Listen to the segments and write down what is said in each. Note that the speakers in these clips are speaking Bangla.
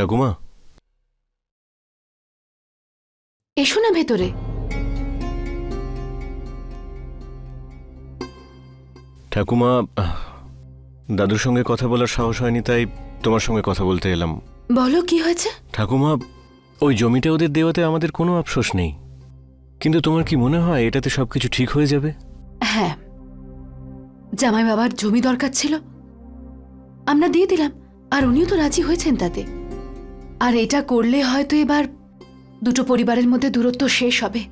ঠাকুমা। এসো না ভেতরে। ঠাকুমা দাদুর সঙ্গে কথা বলার সাহস হয়নি তাই তোমার সঙ্গে কথা বলতে এলাম। বলো কি হয়েছে? ঠাকুমা ওই জমিটা ওদের দেওয়াতে আমাদের কোনো আফসোস নেই। কিন্তু তোমার কি মনে হয় এটাতে সবকিছু ঠিক হয়ে যাবে? হ্যাঁ। জামাই বাবার জমি দরকার ছিল। আমরা দিয়ে দিলাম আর উনিও তো রাজি হয়েছেন তাতে। আর এটা করলে হয়তো এবার দুটো পরিবারের মধ্যে দূরত্ব শেষ হবে।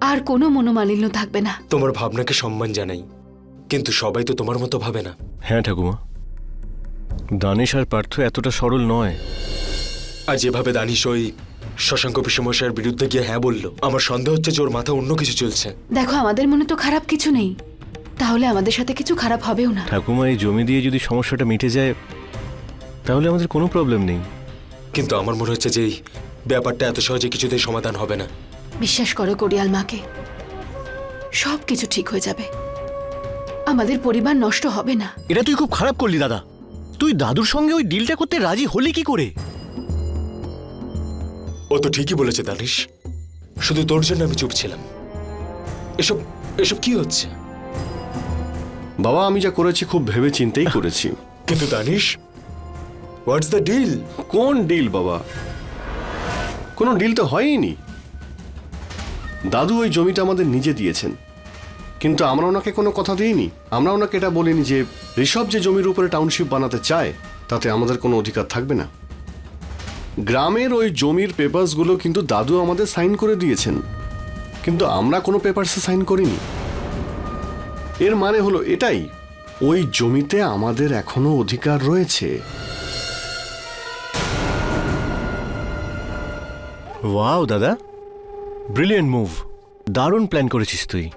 আর কোনো মনোমালিন্য থাকবে না। তোমার ভাবনাকে সম্মান জানাই। কিন্তু সবাই তো তোমার মতো ভাবে না। হ্যাঁ ঠাকুমা। দানেশ আর পার্থ এতটা সরল নয়। আর যেভাবে দানিশ ওই শশাঙ্ক পিসমশাইয়ের বিরুদ্ধে গিয়ে হ্যাঁ বলল আমার সন্দেহ হচ্ছে যে ওর মাথা অন্য কিছু চলছে। দেখো আমাদের মনে তো খারাপ কিছু নেই। তাহলে আমাদের সাথে কিছু খারাপ হবেও না। ঠাকুমা এই জমি দিয়ে যদি সমস্যাটা মিটে যায় তাহলে আমাদের কোনো প্রবলেম নেই। কিন্তু আমার মনে হচ্ছে যে এই ব্যাপারটা এত সহজে কিছুতেই সমাধান হবে না। বিশ্বাস করো কোরিয়াল মাকে সব কিছু ঠিক হয়ে যাবে। আমাদের পরিবার নষ্ট হবে না। এটা তুই খুব খারাপ করলি দাদা। তুই দাদুর সঙ্গে ওই ডিলটা করতে রাজি হলি কি করে? ও তো ঠিকই বলেছে দানিশ। শুধু তোর জন্য আমি চুপ ছিলাম। এসব এসব কি হচ্ছে? বাবা আমি যা করেছি খুব ভেবে চিন্তেই করেছি। কিন্তু দানিশ হোয়াটস দ্য ডিল কোন ডিল বাবা? কোনো ডিল তো হয়ইনি। দাদু ওই জমিটা আমাদের নিজে দিয়েছেন। কিন্তু আমরা ওনাকে কোনো কথা দিইনি। আমরা ওনাকে এটা বলিনি যে, ঋষভ যে জমির উপরে টাউনশিপ বানাতে চায়, তাতে আমাদের কোনো অধিকার থাকবে না। গ্রামের ওই জমির পেপারসগুলো কিন্তু দাদু আমাদের সাইন করে দিয়েছেন। কিন্তু আমরা কোনো পেপারসে সাইন করিনি। এর মানে হলো এটাই, ওই জমিতে আমাদের এখনও অধিকার রয়েছে। ওয়াও দাদা। ব্রিলিয়েন্ট মুভ দারুণ প্ল্যান করেছিস তুই।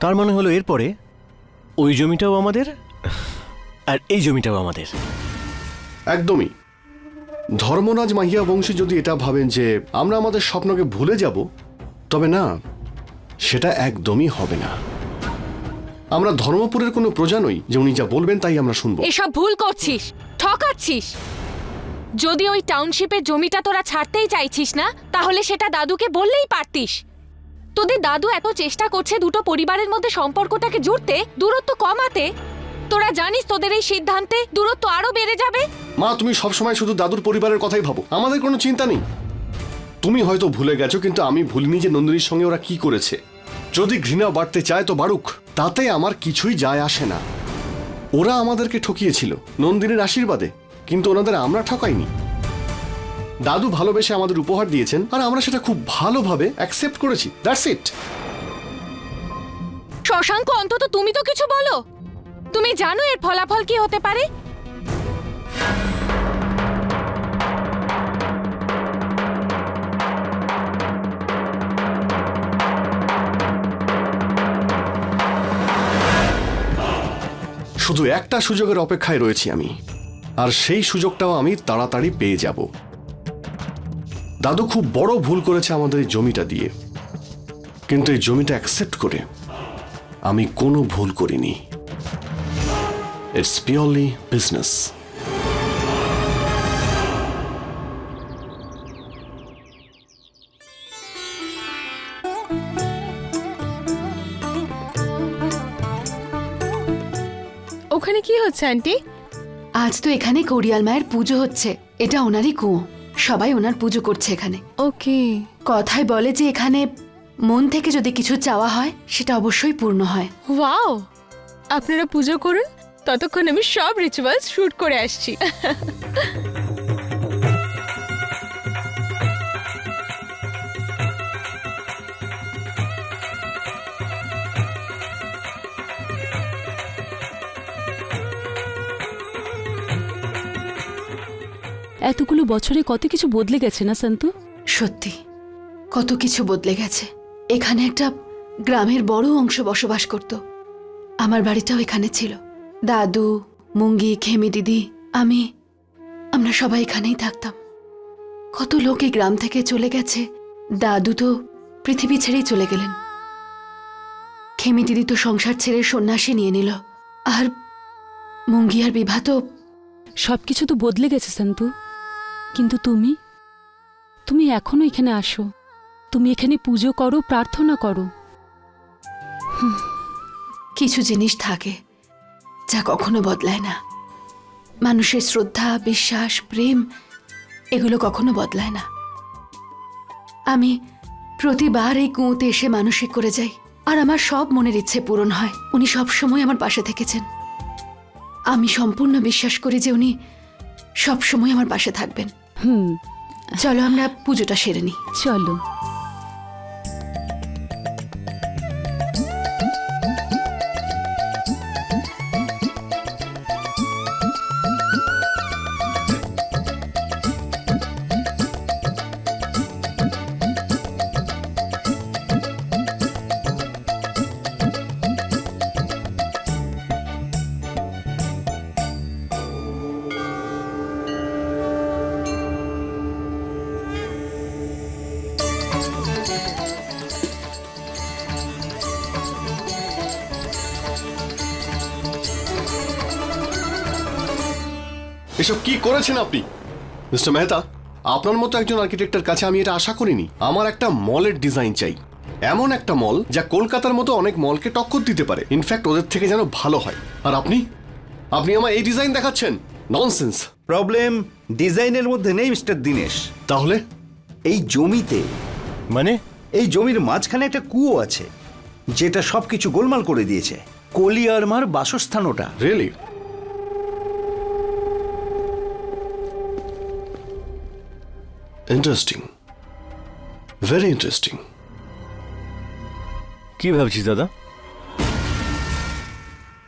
তার মানে হলো এরপরে ওই জমিটাও আমাদের আর এই জমিটাও আমাদের। একদমই। ধর্মরাজ মাহিয়া বংশী যদি এটা ভাবেন যে আমরা আমাদের স্বপ্নকে ভুলে যাব তবে না সেটা একদমই হবে না। আমরা ধর্মপুরের কোনো প্রজা নই যে উনি যা বলবেন তাই আমরা শুনব। এসব ভুল করছিস ঠকাচ্ছিস। যদি ওই টাউনশিপের জমিটা তোরা ছাড়তেই চাইছিস না, তাহলে সেটা দাদুকে বললেই পারতিস। তোদের দাদু এত চেষ্টা করছে দুটো পরিবারের মধ্যে সম্পর্কটাকে জুড়তে, দূরত্ব কমাতে। তোরা জানিস তোদের এই সিদ্ধান্তে দূরত্ব আরও বেড়ে যাবে? মা, তুমি সবসময় শুধু দাদুর পরিবারের কথাই ভাবো। আমাদের কোনো চিন্তা নেই। তুমি হয়তো ভুলে গেছো, কিন্তু আমি ভুলিনি যে নন্দিনীর সঙ্গে ওরা কি করেছে। যদি ঘৃণা বাড়তে চায় তো বাড়ুক, তাতে আমার কিছুই যায় আসে না। ওরা আমাদেরকে ঠকিয়েছিল, নন্দিনীর আশীর্বাদে। কিন্তু ওনাদের আমরা ঠকাইনি। দাদু ভালোবেসে আমাদের উপহার দিয়েছেন আর আমরা সেটা খুব ভালোভাবে অ্যাকসেপ্ট করেছি। দ্যাটস ইট শশাঙ্ক অন্তত তুমি তো কিছু বলো। তুমি জানো এর ফলাফল কি হতে পারে? শুধু একটা সুযোগের অপেক্ষায় রয়েছি আমি। আর সেই সুযোগটাও আমি তাড়াতাড়ি পেয়ে যাব। দাদু খুব বড় ভুল করেছে আমাদের এই জমিটা দিয়ে। কিন্তু এই জমিটা অ্যাকসেপ্ট করে আমি কোনো ভুল করিনি। ইটস পিওরলি বিজনেস ওখানে কি হচ্ছে, আন্টি? আজ তো এখানে কোরিয়াল মায়ের পুজো হচ্ছে। এটা ওনারই কুয়ো। সবাই ওনার পুজো করছে এখানে। ওকে। কথায় বলে যে এখানে মন থেকে যদি কিছু চাওয়া হয় সেটা অবশ্যই পূর্ণ হয়। ওয়াও! আপনারা পুজো করুন ততক্ষণ আমি সব রিচুয়ালস শুট করে আসছি। এতগুলো বছরে কত কিছু বদলে গেছে না সন্তু? সত্যি কত কিছু বদলে গেছে। এখানে একটা গ্রামের বড় অংশ বসবাস করত। আমার বাড়িটাও এখানে ছিল। দাদু মুঙ্গি খেমি দিদি আমি আমরা সবাই এখানেই থাকতাম। কত লোক এই গ্রাম থেকে চলে গেছে। দাদু তো পৃথিবী ছেড়েই চলে গেলেন। খেমি দিদি তো সংসার ছেড়ে সন্ন্যাসী নিয়ে নিল। আর মুঙ্গি আর বিভা তো সবকিছু তো বদলে গেছে সন্তু। কিন্তু তুমি? তুমি এখনও এখানে আসো। তুমি এখানে পুজো করো, প্রার্থনা করো। কিছু জিনিস থাকে যা কখনো বদলায় না। মানুষের শ্রদ্ধা, বিশ্বাস, প্রেম, এগুলো কখনো বদলায় না। আমি প্রতিবার এই কুঁয়োতে এসে মানসিক করে যাই, আর আমার সব মনের ইচ্ছে পূরণ হয়। উনি সব সময় আমার পাশে থেকেছেন। আমি সম্পূর্ণ বিশ্বাস করি যে উনি সব সময় আমার পাশে থাকবেন। হুম। চলো আমরা পুজোটা সেরে নিই চলো। এসব কি করেছেন আপনি? মিস্টার মেহতা আপনার মতো একজন আর্কিটেক্টের কাছে আমি এটা আশা করিনি। আমার একটা মলের ডিজাইন চাই। এমন একটা মল যা কলকাতার মতো অনেক মলকে টক্কর দিতে পারে। ইনফ্যাক্ট ওদের থেকে যেন ভালো হয়। আর আপনি? আপনি আমার এই ডিজাইন দেখাচ্ছেন? ননসেন্স প্রবলেম ডিজাইনের মধ্যে নেই মিস্টার দীনেশ। তাহলে? এই জমিতে মানে? এই জমির মাঝখানে একটা কুয়ো আছে যেটা সব কিছু গোলমাল করে দিয়েছে। কলিয়ারমার বাসস্থান ওটা রিয়েলি ইন্টারেস্টিং ভেরি ইন্টারেস্টিং কি ভাবছিস দাদা?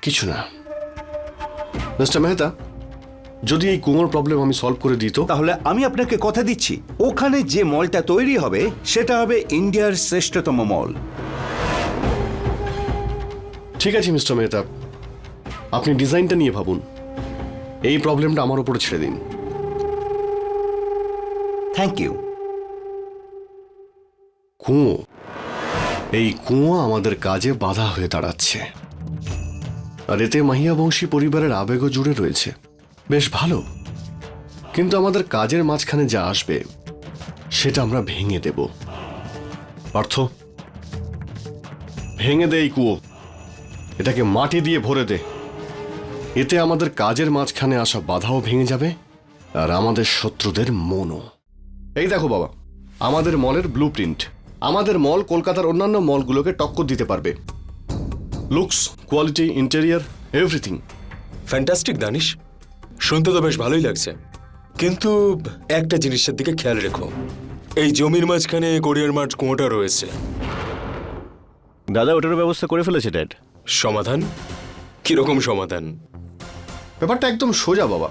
কিছু না। মিস্টার মেহতা যদি এই কুমোর প্রবলেম আমি সলভ করে দিত তাহলে আমি আপনাকে কথা দিচ্ছি। ওখানে যে মলটা তৈরি হবে সেটা হবে ইন্ডিয়ার শ্রেষ্ঠতম মল। ঠিক আছে মিস্টার মেহতা। আপনি ডিজাইনটা নিয়ে ভাবুন। এই প্রবলেমটা আমার উপরে ছেড়ে দিন। থ্যাংক ইউ কুঁয়ো। এই কুঁয়ো আমাদের কাজে বাধা হয়ে দাঁড়াচ্ছে। আর এতে মাহিয়া বংশী পরিবারের আবেগও জুড়ে রয়েছে। বেশ ভালো। কিন্তু আমাদের কাজের মাঝখানে যা আসবে, সেটা আমরা ভেঙে দেব। অর্থ ভেঙে দে এই কুয়ো। এটাকে মাটি দিয়ে ভরে দে। এতে আমাদের কাজের মাঝখানে আসা বাধাও ভেঙে যাবে, আর আমাদের শত্রুদের মনও। এই দেখো বাবা আমাদের মলের ব্লু প্রিন্ট আমাদের মল কলকাতার অন্যান্য মলগুলোকে টক্কর দিতে পারবে। Looks quality interior everything fantastic Danish শুনতে তো বেশ ভালোই লাগছে। কিন্তু একটা জিনিসের দিকে খেয়াল রেখো। এই জমির মাঝখানে কোরিয়ার মাঠ কুয়োটা রয়েছে। দাদা ওটারও ব্যবস্থা করে ফেলেছে ড্যাড সমাধান? কীরকম সমাধান? ব্যাপারটা একদম সোজা বাবা।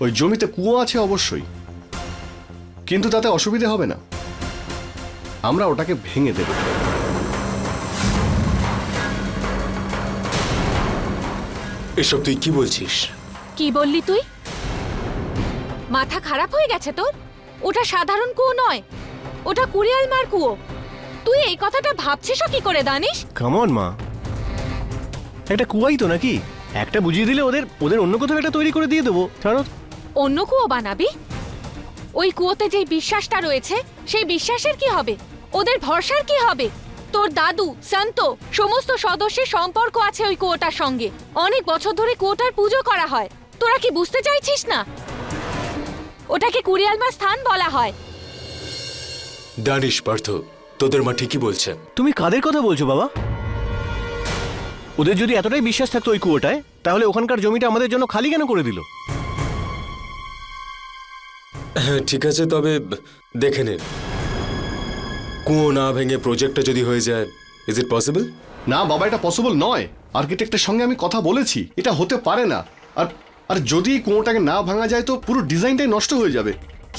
ওই জমিতে কুয়ো আছে অবশ্যই। কিন্তু তাতে অসুবিধে হবে না। আমরা ওটাকে ভেঙে দেব। এসব তুই কি বলছিস? কি বললি তুই? মাথা খারাপ হয়ে গেছে তোর? ওটা সাধারণ কুয়ো নয়। ওটা কুড়িয়াল মার কুয়ো। তুই এই কথাটা ভাবছিসও কি করে দানিস কামন মা। একটা কুয়াই তো নাকি? একটা বুঝিয়ে দিলে ওদের ওদের অন্য কোথাও একটা তৈরি করে দিয়ে দেবো। ছাড়ো অন্য কুয়ো বানাবি? ওই কুয়োতে যেই বিশ্বাসটা রয়েছে সেই বিশ্বাসের কি হবে? ওদের ভরসার কি হবে? তোর দাদু সন্ত সমস্ত সদস্যের সম্পর্ক আছে ওই কুয়োটার সঙ্গে। অনেক বছর ধরে কুয়োটার পুজো করা হয়। তোরা কি বুঝতে চাইছিস না? ওটাকে কুড়িয়ালমা স্থান বলা হয়। দানিশ পার্থ। তোদের মা ঠিকই বলছে। তুমি কাদের কথা বলছো বাবা? ওদের যদি এতটাই বিশ্বাস থাকতো ওই কুয়োটায় তাহলে ওখানকার জমিটা আমাদের জন্য খালি কেন করে দিল? ঠিক আছে তবে দেখে নে। কুয়ো না ভেঙে প্রজেক্টটা যদি হয়ে যায় ইজ ইট পসিবল না বাবা এটা পসিবল নয়। আর্কিটেক্টের সঙ্গে আমি কথা বলেছি এটা হতে পারে না। আর আর যদি কুয়োটাকে না ভাঙা যায় তো পুরো ডিজাইনটাই নষ্ট হয়ে যাবে।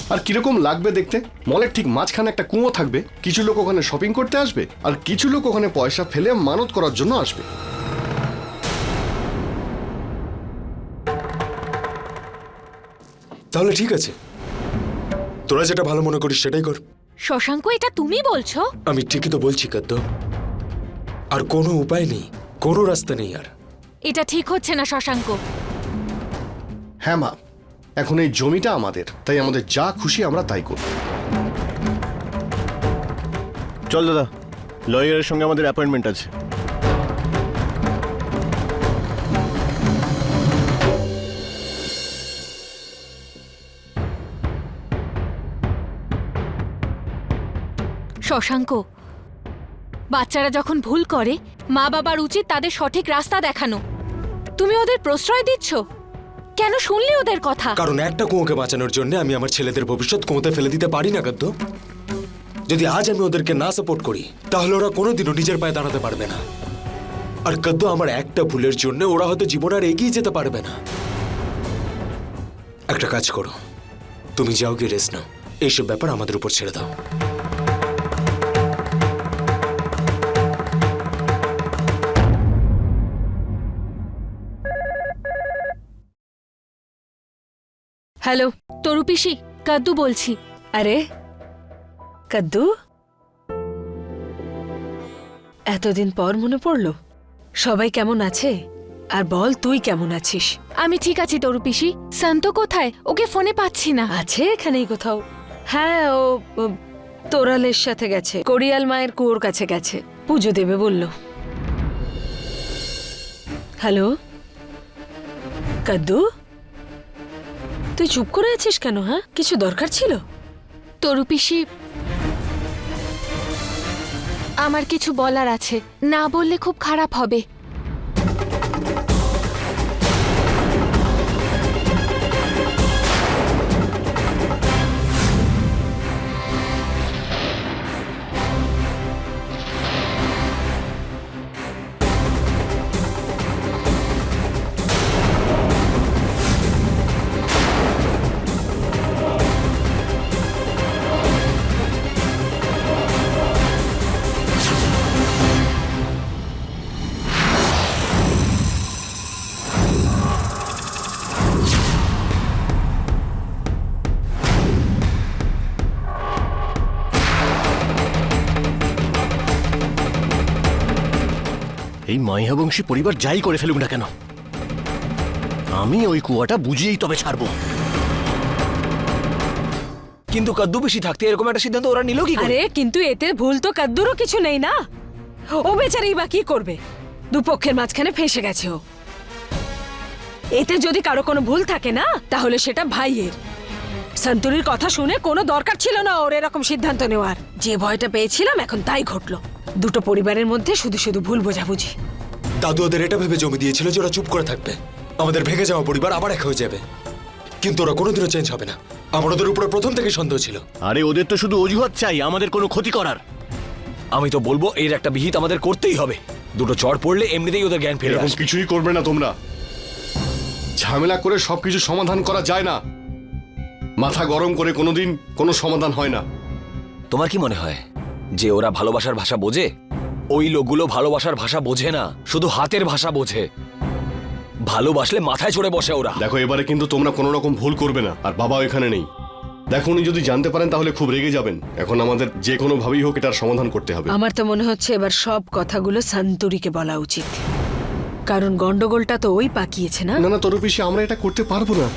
আর কীরকম লাগবে দেখতে? মলের ঠিক মাঝখানে একটা কুয়ো থাকবে কিছু লোক ওখানে শপিং করতে আসবে আর কিছু লোক ওখানে পয়সা ফেলে মানত করার জন্য আসবে। তাহলে ঠিক আছে। তোরা যেটা ভালো মনে করিস সেটাই কর। শশাঙ্ক এটা তুমি বলছো? আমি ঠিকই তো বলছি কাদ্য আর কোনো উপায় নেই কোনো রাস্তা নেই আর। এটা ঠিক হচ্ছে না শশাঙ্ক। হ্যাঁ মা এখন এই জমিটা আমাদের তাই আমাদের যা খুশি আমরা তাই করব। চল দাদা লয়ারের সঙ্গে আমাদের অ্যাপয়েন্টমেন্ট আছে। শশাঙ্ক। বাচ্চারা যখন ভুল করে, মা বাবার উচিত তাদের সঠিক রাস্তা দেখানো। তুমি ওদের প্রশ্রয় দিচ্ছ? কেন শুনলে ওদের কথা? কারণ একটা কুয়োকে বাঁচানোর জন্য আমি আমার ছেলেদের ভবিষ্যৎ কুয়োতে ফেলে দিতে পারি না গদ্য যদি আজ আমি ওদেরকে না সাপোর্ট করি, তাহলে ওরা কোনোদিনও নিজের পায়ে দাঁড়াতে পারবে না। আর গদ্য আমার একটা ভুলের জন্য ওরা হয়তো জীবন আর এগিয়ে যেতে পারবে না। একটা কাজ করো। তুমি যাও গিয়ে রেস্ট নাও। এইসব ব্যাপার আমাদের উপর ছেড়ে দাও। হ্যালো তরু পিসি কাদ্দু বলছি। আরে কাদ্দু? এতদিন পর মনে পড়ল সবাই কেমন আছে? আর বল তুই কেমন আছিস? আমি ঠিক আছি তরু পিসি শান্ত কোথায়? ওকে ফোনে পাচ্ছি না। আছে এখানেই কোথাও। হ্যাঁ ও ও তোরালের সাথে গেছে। কোরিয়াল মায়ের কুয়োর কাছে গেছে। পুজো দেবে বলল। হ্যালো? কাদ্দু? তুই চুপ করে আছিস কেন হ্যাঁ? কিছু দরকার ছিল? তরু পিসি, আমার কিছু বলার আছে। না বললে খুব খারাপ হবে। মাইহাবংশী পরিবার যাই করে ফেলুক না কেন? আমি ওই কুয়াটা বুঝিয়েই তবে ছাড়বো। কিন্তু কদ্দু বেশি থাকতে এরকম একটা সিদ্ধান্ত ওরা নিল কি করে? কিন্তু এতে ভুল তো কাদ্দুরও কিছু নেই না? ও বেচারি বা কি করবে? দুপক্ষের মাঝখানে ফেসে গেছে ও। এতে যদি কারও কোনো ভুল থাকে না, তাহলে সেটা ভাইয়ের। সন্তুরির কথা শুনে কোনো দরকার ছিল না ওর এরকম সিদ্ধান্ত নেওয়ার। যে ভয়টা পেয়েছিলাম, এখন তাই ঘটলো। দুটো পরিবারের মধ্যে শুধু শুধু ভুল বোঝাবুঝি। দাদু ওদের এটা ভেবে জমি দিয়েছিল যে ওরা চুপ করে থাকবে। আমাদের ভেঙে যাওয়া পরিবার আবার এক হয়ে যাবে। কিন্তু ওরা কোনোদিনও চেঞ্জ হবে না। আমার ওদের উপরে প্রথম থেকে সন্দেহ ছিল। আরে ওদের তো শুধু অজুহাত চাই আমাদের কোনো ক্ষতি করার। আমি তো বলব এর একটা বিহিত আমাদের করতেই হবে। দুটো চড় পড়লে এমনিতেই ওদের জ্ঞান ফিরে এরকম কিছুই করবে না তোমরা। ঝামেলা করে সবকিছু সমাধান করা যায় না। মাথা গরম করে কোনোদিন কোনো সমাধান হয় না। তোমার কি মনে হয় যে ওরা ভালোবাসার ভাষা বোঝে? ওই লোকগুলো ভালোবাসার ভাষা বোঝে না শুধু হাতের ভাষা বোঝে। ভালোবাসলে মাথায় চড়ে বসে ওরা। দেখো এবারে কিন্তু তোমরা কোনো রকম ভুল করবে না আর বাবা এখানে নেই। দেখো উনি যদি জানতে পারেন তাহলে খুব রেগে যাবেন। এখন আমাদের যে কোনো ভাবেই হোক এটার সমাধান করতে হবে। আমার তো মনে হচ্ছে এবার সব কথাগুলো সন্তুরিকে বলা উচিত। কারণ গন্ডগোলটা তো ওই পাকিয়েছে না? না না তরুপিসি আমরা এটা করতে পারব না।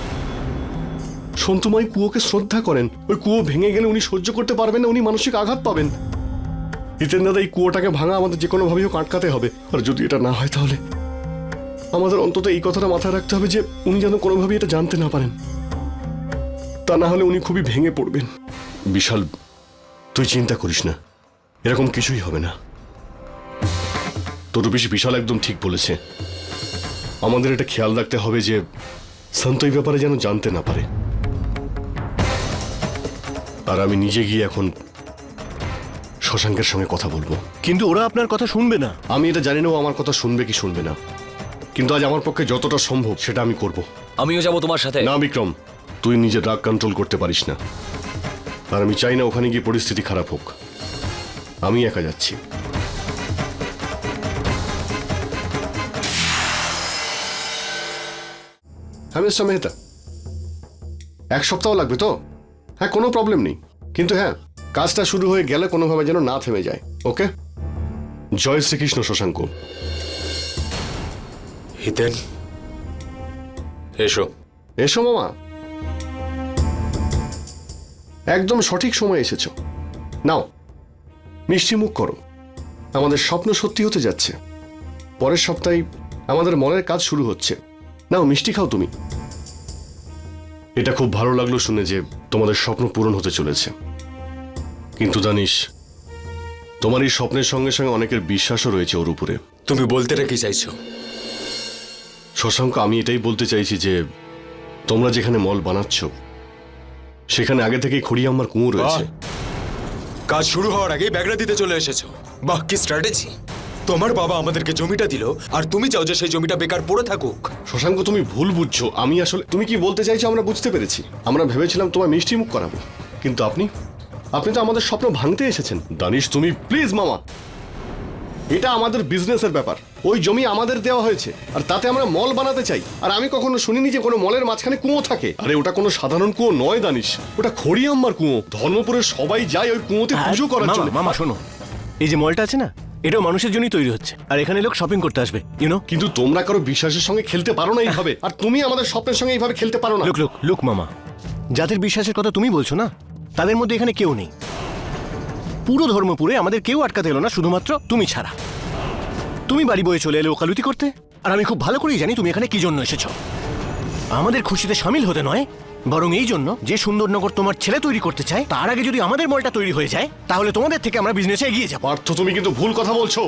সন্তুময় কুয়োকে শ্রদ্ধা করেন। ওই কুয়ো ভেঙে গেলে উনি সহ্য করতে পারবেন না উনি মানসিক আঘাত পাবেন। হিতেন দাদা, এই কুয়োটাকে ভাঙা আমাদের যে কোনো ভাবেই হোক আটকাতে হবে। আর যদি এটা না হয় তাহলে আমাদের অন্তত এই কথাটা মাথায় রাখতে হবে যে উনি যেন কোনোভাবেই এটা জানতে না পারেন। তা না হলে উনি খুবই ভেঙে পড়বেন। বিশাল, তুই চিন্তা করিস না, এরকম কিছুই হবে না। তোর বেশি বিশাল একদম ঠিক বলেছে। আমাদের এটা খেয়াল রাখতে হবে যে সন্ত এই ব্যাপারে যেন জানতে না পারে। আর আমি নিজে গিয়ে এখন শশাঙ্কের সঙ্গে কথা বলব। কিন্তু ওরা আপনার কথা শুনবে না। আমি এটা জানি না ও আমার কথা শুনবে কি শুনবে না। কিন্তু আজ আমার পক্ষে যতটা সম্ভব সেটা আমি করব। আমিও যাব তোমার সাথে। না বিক্রম তুই নিজের রাগ কন্ট্রোল করতে পারিস না। আর আমি চাই না ওখানে গিয়ে পরিস্থিতি খারাপ হোক। আমি একা যাচ্ছি। হ্যাঁ মিস্টার মেহতা। এক সপ্তাহ লাগবে তো? হ্যাঁ কোনো প্রবলেম নেই। কিন্তু হ্যাঁ কাজটা শুরু হয়ে গেলে কোনোভাবে যেন না থেমে যায় ওকে? জয় শ্রীকৃষ্ণ শশাঙ্ক। হিতেন এসো। এসো মামা। একদম সঠিক সময় এসেছ। নাও মিষ্টি মুখ করো। আমাদের স্বপ্ন সত্যি হতে যাচ্ছে। পরের সপ্তাহে আমাদের মনের কাজ শুরু হচ্ছে। নাও মিষ্টি খাও তুমি। এটা খুব ভালো লাগল শুনে যে তোমাদের স্বপ্ন পূরণ হতে চলেছে। কিন্তু জানিস তোমার এই স্বপ্নের সঙ্গে সঙ্গে অনেকের বিশ্বাসও রয়েছে ওর উপরে। তুমি বলতে রেখে চাইছো? শশাঙ্ক আমি এটাই বলতে চাইছি যে তোমরা যেখানে মল বানাচ্ছ সেখানে আগে থেকেই খড়িয়াম্মার কুঁয়ো রয়েছে। কাজ শুরু হওয়ার আগেই ব্যাগরা দিতে চলে এসেছ। বাহ কি স্ট্র্যাটেজি তোমার বাবা আমাদেরকে জমিটা দিল আর তুমি চাও যে সেই জমিটা বেকার পড়ে থাকুক। শশাঙ্ক তুমি ভুল বুঝছ। আমি আসলে তুমি কি বলতে চাইছো আমরা বুঝতে পেরেছি। আমরা ভেবেছিলাম তোমার মিষ্টি মুখ করাবো। কিন্তু আপনি? আপনি তো আমাদের স্বপ্ন ভাঙতে এসেছেন। দানিশ তুমি প্লিজ মামা। এটা আমাদের বিজনেসের ব্যাপার। ওই জমি আমাদের দেওয়া হয়েছে আর তাতে আমরা মল বানাতে চাই। আর আমি কখনো শুনিনি যে কোনো মলের মাঝখানে কুয়ো থাকে। আরে ওটা কোনো সাধারণ কুয়ো নয় দানিশ। ওটা খড়িয়াম্মার কুয়ো। ধর্মপুরের সবাই যায় ওই কুয়োতে পুজো করার জন্য। মামা শোনো। এই যে মলটা আছে না এটাও মানুষের জন্যই তৈরি হচ্ছে। আর এখানে লোক শপিং করতে আসবে ইউনো কিন্তু তোমরা কারও বিশ্বাসের সঙ্গে খেলতে পারো না এইভাবে। আর তুমি আমাদের স্বপ্নের সঙ্গে এইভাবে খেলতে পারো না। লোক লোক লুক মামা। যাদের বিশ্বাসের কথা তুমি বলছো না তাদের মধ্যে এখানে কেউ নেই। পুরো ধর্মপুরে আমাদের কেউ আটকাতে এলো না, শুধুমাত্র তুমি ছাড়া। তুমি বাড়ি বয়ে চলে এলে ওকালতি করতে? আর আমি খুব ভালো করেই জানি তুমি এখানে কি জন্য এসেছ। আমাদের খুশিতে সামিল হতে নয়, বরং এই জন্য যে সুন্দরনগর তোমার ছেলে তৈরি করতে চায়, তার আগে যদি আমাদের মলটা তৈরি হয়ে যায়, তাহলে তোমাদের থেকে আমরা বিজনেসে এগিয়ে যাব। পার্থ, তুমি কিন্তু ভুল কথা বলছো।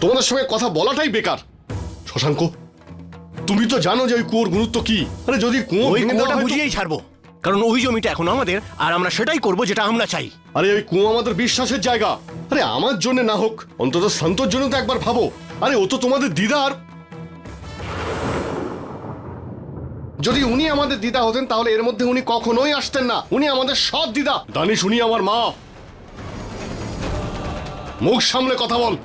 তোমাদের সঙ্গে কথা বলাটাই বেকার। শশাঙ্ক তুমি তো জানো যে ওই কুয়োর গুরুত্ব কি। আরে যদি কুয়ো ওই ভেঙে দেওয়া কুয়োটা হয় তো- বুঝিয়েই ছাড়বো। কারণ ওই জমিটা এখন আমাদের আর আমরা সেটাই করব যেটা আমরা চাই। আরে ওই কুয়ো আমাদের বিশ্বাসের জায়গা। আরে আমার জন্য না হোক অন্তত সন্তোর জন্য তো একবার ভাবো। আরে ও তো তোমাদের দিদার। যদি উনি আমাদের দিদা হতেন তাহলে এর মধ্যে উনি কখনোই আসতেন না। উনি আমাদের সৎ দিদা। দানিশ উনি আমার মা। মুখ সামলে কথা বল।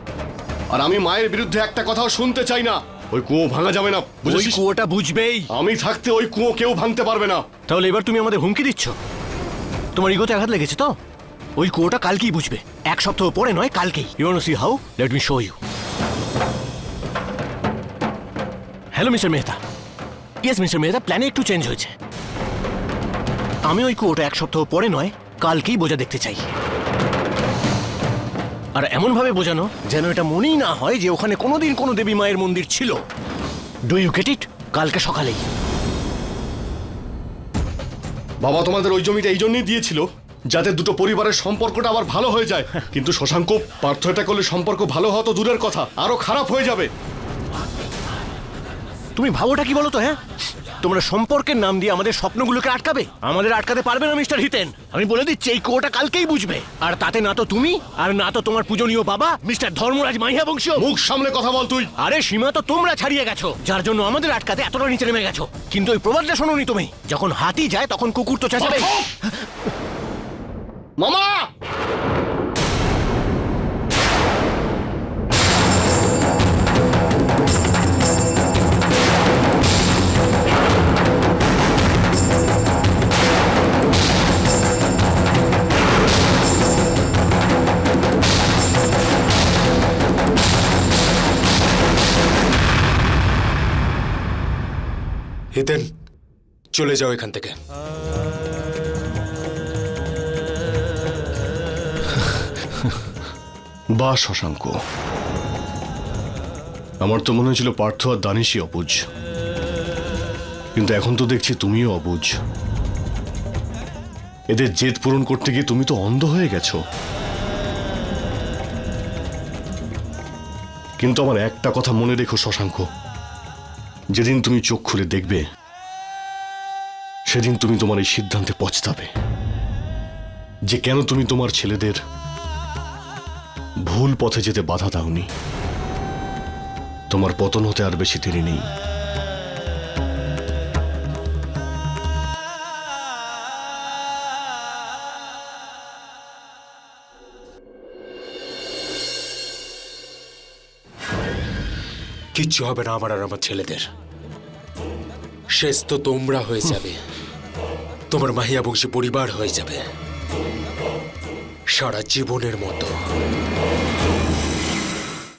আর আমি মায়ের বিরুদ্ধে একটা কথাও শুনতে চাই না। ওই কুয়ো ভাঙা যাবে না ওই বুঝেছিস? কুয়োটা বুঝবেই। আমি থাকতে ওই কুয়ো কেউ ভাঙতে পারবে না। তাহলে এবার তুমি আমাদের হুমকি দিচ্ছ? তোমার ইগোতে আঘাত লেগেছে তো? ওই কুয়োটা কালকেই বুঝবে। এক সপ্তাহ পরে নয় কালকেই। You want see how let me show you hello mister Mehta yes mister Mehta প্ল্যানে একটু চেঞ্জ হয়েছে। আমি ওই কুয়োটা এক সপ্তাহ পরে নয় কালকেই বোঝা দেখতে চাই। আর এমনভাবে বোঝানো যেন এটা মনেই না হয় যে ওখানে কোনোদিন কোনো দেবী মায়ের মন্দির ছিল। ডু ইউ গেট ইট কালকে সকালেই। বাবা তোমাদের ওই জমিটা এই জন্যই দিয়েছিল যাতে দুটো পরিবারের সম্পর্কটা আবার ভালো হয়ে যায়। কিন্তু শশাঙ্ক পার্থ এটা করলে সম্পর্ক ভালো হওয়া তো দূরের কথা আরও খারাপ হয়ে যাবে। তুমি ভাবোটা কি বলো তো হ্যাঁ? তোমরা সম্পর্কের নাম দিয়ে আমাদের স্বপ্নগুলোকে আটকাবে? আমাদের আটকাতে পারবে না মিস্টার হিতেন। আমি বলে দিচ্ছি এই কুয়োটা কালকেই বুঝবে। আর তাতে না তো তুমি আর না তো তোমার পূজনীয় বাবা মিস্টার ধর্মরাজ মাইহা বংশ মুখ সামলে কথা বল তুই। আরে সীমা তো তোমরা ছাড়িয়ে গেছো যার জন্য আমাদের আটকাতে এতটা নিচে নেমে গেছো। কিন্তু ওই প্রবাদটা শোনোনি তুমি। যখন হাতি যায় তখন কুকুর তো চেঁচাবে। মামা! হিতেন চলে যাও এখান থেকে। বা শশাঙ্ক, আমার তো মনে হয়েছিল পার্থ আর দানিশই অবুঝ কিন্তু এখন তো দেখছি তুমিও অবুঝ এদের জেদ পূরণ করতে গিয়ে তুমি তো অন্ধ হয়ে গেছো। কিন্তু আমার একটা কথা মনে রেখো শশাঙ্ক যেদিন তুমি চোখ খুলে দেখবে, সেদিন তুমি তোমার এই সিদ্ধান্তে পচতাবে যে কেন তুমি তোমার ছেলেদের ভুল পথে যেতে বাধা দাওনি। তোমার পতন হতে আর বেশি দেরি নেই। কিচ্ছু হবে না আমার আর আমার ছেলেদের। শেষ তো তোমরা হয়ে যাবে। তোমার মাহিয়া বংশী পরিবার হয়ে যাবে। সারা জীবনের মতো।